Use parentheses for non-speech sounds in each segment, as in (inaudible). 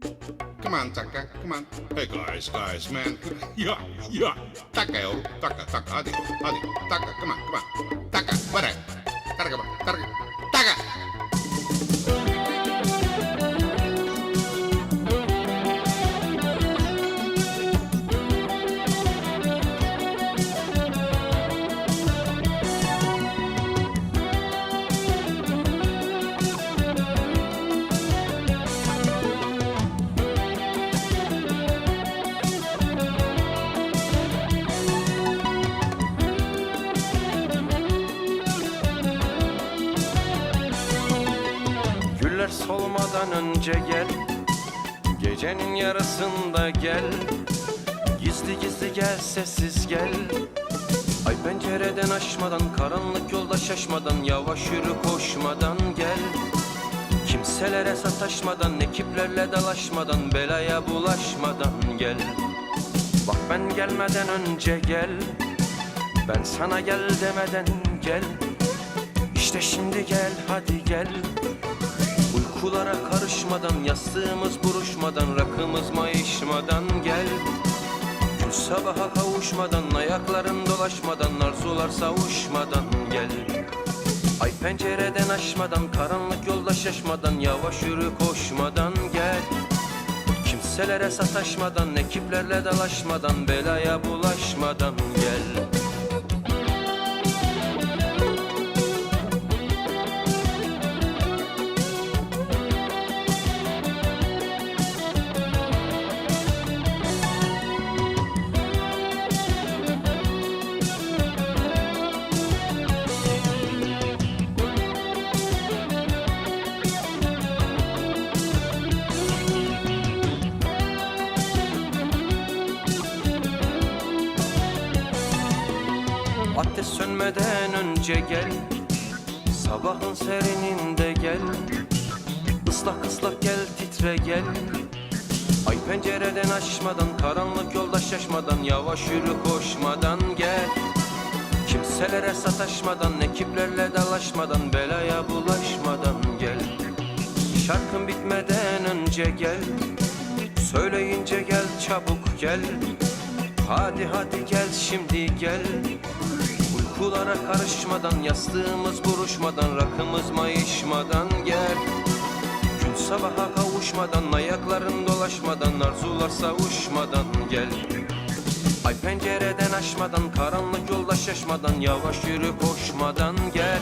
Come on, Taka, come on. Hey guys, guys, man. (laughs) Yeah, yeah. Taka yavrum, taka, taka. Hadi, hadi. Taka, come on, come on. Taka, bara. Targa, targa. Taka. Güller solmadan önce gel. Gecenin yarısında gel. Gizli gizli gel sessiz gel. Ay pencereden aşmadan Karanlık yolda şaşmadan Yavaş yürü koşmadan gel. Kimselere sataşmadan Ekiplerle dalaşmadan Belaya bulaşmadan gel. Bak ben gelmeden önce gel. Ben sana gel demeden gel. İşte şimdi gel hadi gel Uykulara karışmadan, yastığımız buruşmadan, rakımız mayışmadan gel. Gün sabaha kavuşmadan, ayakların dolaşmadan, arzular savuşmadan gel. Ay pencereden aşmadan, karanlık yolda şaşmadan, yavaş yürü koşmadan gel. Kimselere sataşmadan, ekiplerle dalaşmadan, belaya bulaşmadan gel. Ateş sönmeden önce gel. Sabahın serininde gel. Islak ıslak gel titre gel. Ay pencereden aşmadan Karanlık yolda şaşmadan Yavaş yürü koşmadan gel. Kimselere sataşmadan Ekiplerle dalaşmadan Belaya bulaşmadan gel. Şarkın bitmeden önce gel. Söyleyince gel çabuk gel. Hadi hadi gel şimdi gel Uykulara karışmadan Yastığımız buruşmadan Rakımız mayışmadan gel. Gün sabaha kavuşmadan Ayakların dolaşmadan Arzular savuşmadan gel. Ay pencereden aşmadan Karanlık yolda şaşmadan Yavaş yürü koşmadan gel.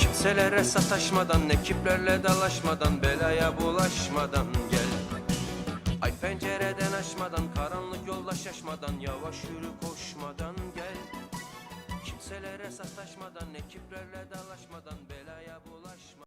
Kimselere sataşmadan Ekiplerle dalaşmadan Belaya bulaşmadan gel. Ay pencereden aşmadan Karanlık yolda şaşmadan Yavaş yürü koşmadan sataşmadan Ekiplerle dalaşmadan Belaya bulaşmadan